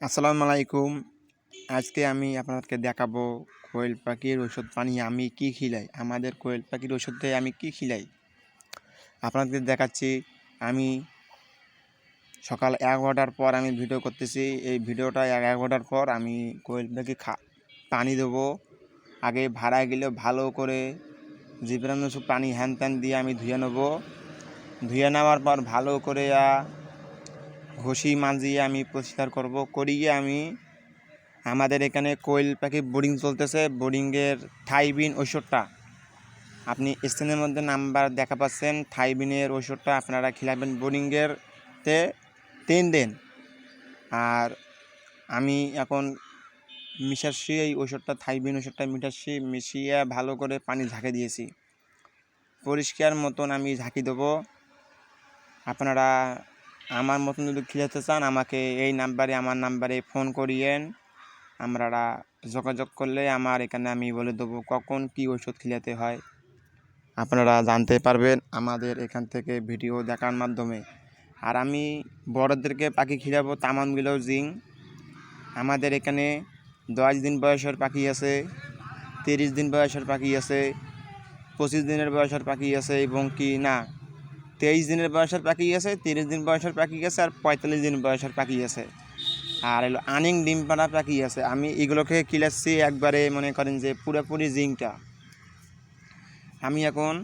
আসসালামু আলাইকুম। আজকে আমি আপনাদেরকে দেখাবো কোয়েল পাখির ওষুধ পানি আমি কি খিলাই, আমাদের কোয়েল পাখির ওষুধে আমি কি খিলাই। আপনাদের দেখাচ্ছি, আমি সকাল এগারোটার পর আমি ভিডিও করতেছি, এই ভিডিওটা এগারোটার পর আমি কোয়েল পাখি খা, পানি দেবো। আগে ভাড়া গেলে ভালো করে জীবরান ওষুধ পানি হ্যান ত্যান দিয়ে আমি ধুয়ে নেব। ধুয়ে নেওয়ার পর ভালো করে ঘষি মাজিয়ে আমি পরিষ্কার করব। করিয়ে আমি আমাদের এখানে কোয়েল পাখি বোর্ডিং চলতেছে। বোর্ডিংয়ের থাইবিন ওষুধটা আপনি স্ক্রিনের মধ্যে নাম্বার দেখা পাচ্ছেন। থাইবিনের ওষুধটা আপনারা খিলাবেন বোর্ডিংয়ের তে তিন দিন। আর আমি এখন মিশাচ্ছি এই ওষুধটা থাইবিন ওষুধটা মিশাচ্ছি, মিশিয়ে ভালো করে পানি ঝাঁকে দিয়েছি। পরিষ্কার মতন আমি ঝাঁকি দেবো। আপনারা আমার মতন যদি খেলাতে চান, আমাকে এই নাম্বারে, আমার নাম্বারে ফোন করিয়েন। আমরা যোগাযোগ করলে আমার এখানে আমি বলে দেবো কখন কি ওষুধ খেলাতে হয়। আপনারা জানতে পারবেন আমাদের এখান থেকে ভিডিও দেখার মাধ্যমে। আর আমি বড়দেরকে পাখি খিলাবো তামামগুলো জিং। আমাদের এখানে দশ দিন বয়সের পাখি আছে, তিরিশ দিন বয়সের পাখি আছে, পঁচিশ দিনের বয়সের পাখি আছে এবং কি না। তেইশ দিনের বয়সের পাখি আছে তিরিশ দিন বয়সের পাখি আছে আর পঁয়তাল্লিশ দিন বয়সের পাখি আছে আর এলো আনিং ডিম পাড়া পাখি আছে। আমি এগুলোকে কিলাচ্ছি একবারে মনে করেন যে পুরোপুরি জিংটা। আমি এখন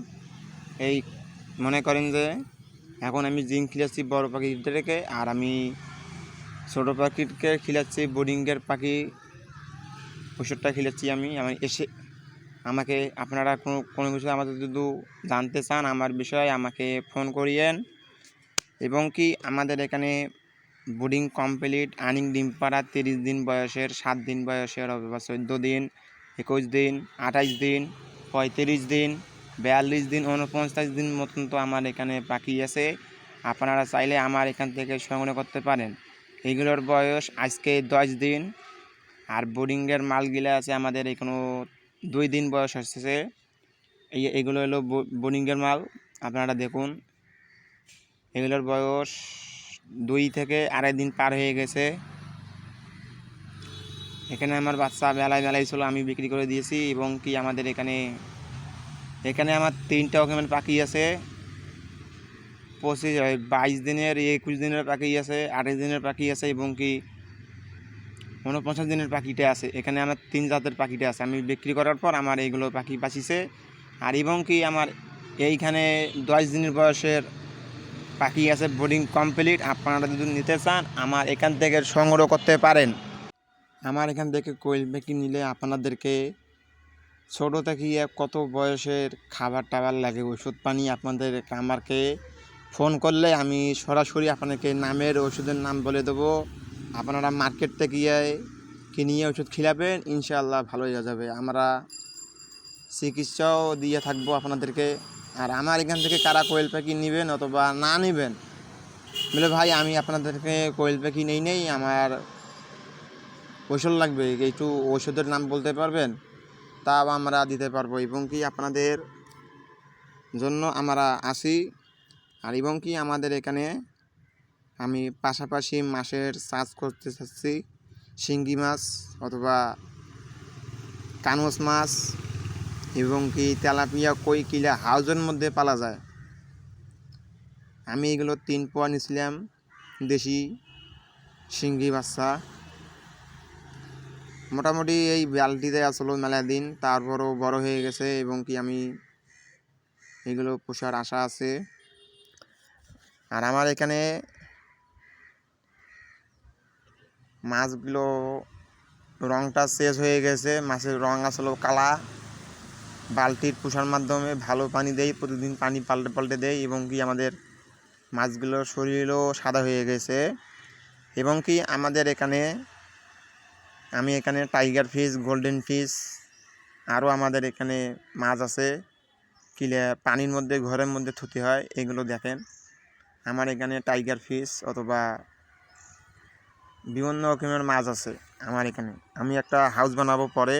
এই মনে করেন যে এখন আমি জিং খিলাচ্ছি বড় পাখিদেরকে আর আমি ছোটো পাখিকে খিলাচ্ছি বোর্ডিংয়ের পাখি, ওষুধটা খিলাচ্ছি আমি। আমি এসে আমাকে আপনারা কোনো কোনো কিছু আমাদের যদি জানতে চান, আমার বিষয়ে আমাকে ফোন করিয়েন। এবং কি আমাদের এখানে বোর্ডিং কমপ্লিট, আর্নিং ডিম পাড়া তিরিশ দিন বয়সের, সাত দিন বয়সের, অথবা চোদ্দ দিন, একুশ দিন আঠাইশ দিন, পঁয়ত্রিশ দিন, বিয়াল্লিশ দিন উনপঞ্চাশ দিন মতন তো আমার এখানে পাখি আছে। আপনারা চাইলে আমার এখান থেকে সংগ্রহ করতে পারেন। এগুলোর বয়স আজকে দশ দিন। আর বোর্ডিংয়ের মালগুলো আছে আমাদের এখনও দুই দিন বয়স আসতেছে এই, এগুলো হলো বো- বোর্ডিংয়ের মাল। আপনারা দেখুন, এগুলোর বয়স দুই থেকে আড়াই দিন পার হয়ে গেছে। এখানে আমার বাচ্চা বেলায় বেলায় ছিল, আমি বিক্রি করে দিয়েছি এবং কি আমাদের এখানে এখানে আমার তিনটা রকমের পাখি আছে। পঁচিশ, বাইশ দিনের, একুশ দিনের পাখি আছে, আঠাশ দিনের পাখি আছে এবং কি উনপঞ্চাশ দিনের পাখিটা আছে। এখানে আমার তিন জাতের পাখিটা আছে। আমি বিক্রি করার পর আমার এইগুলো পাখি বাঁচিছে। আর এবং কি আমার এইখানে দশ দিনের বয়সের পাখি আছে বোর্ডিং কমপ্লিট আপনারা যদি নিতে চান, আমার এখান থেকে সংগ্রহ করতে পারেন। আমার এখান থেকে কোয়েল পাখি নিলে আপনাদেরকে ছোটো থেকে কত বয়সের খাবার টাবার লাগে, ওষুধ পানি আপনাদের আমাকে ফোন করলে আমি সরাসরি আপনাকে নামের ওষুধের নাম বলে দেবো। আপনারা মার্কেট থেকে গিয়ে কিনিয়ে ওষুধ খিলাবেন, ইনশাআল্লাহ ভালো হয়ে যাবে। আমরা চিকিৎসাও দিয়ে থাকব আপনাদেরকে। আর আমার এখান থেকে কারা কোয়েল পাখি নেবেন অথবা না নেবেন? বলে ভাই, আমি আপনাদেরকে কোয়েল পাখি নেই নেই, আমার ওষুধ লাগবে। একটু ওষুধের নাম বলতে পারবেন? তাও আমরা দিতে পারব। এবং কি আপনাদের জন্য আমরা আসি। আর এবং কি আমাদের এখানে আমি পাশাপাশি মাছের চাষ করতে চাচ্ছি। শিঙ্গি মাছ অথবা কানস মাছ এবং কি তেলাপিয়া কই কিলা হাউজের মধ্যে পালা যায়। আমি এগুলো তিন পোয়া নিয়েছিলাম দেশি শিঙ্গি বাচ্চা। মোটামুটি এই বালতিতে আসলো মেলা দিন, তারপরও বড় হয়ে গেছে এবং কি আমি এগুলো পোষার আশা আছে। আর আমার এখানে মাছগুলো রংটা শেষ হয়ে গেছে। মাছের রং আসলো কালা। বালতির পোষার মাধ্যমে ভালো পানি দেই, প্রতিদিন পানি পাল্টে পাল্টে দেই এবং কি আমাদের মাছগুলোর শরীরও সাদা হয়ে গেছে। এবং কি আমাদের এখানে, আমি এখানে টাইগার ফিশ, গোল্ডেন ফিশ, আরও আমাদের এখানে মাছ আছে। কিলে পানির মধ্যে, ঘরের মধ্যে থুতে হয়, এগুলো দেখেন। আমার এখানে টাইগার ফিশ অথবা বিভিন্ন রকমের মাছ আছে আমার এখানে। আমি একটা হাউস বানাবো পরে।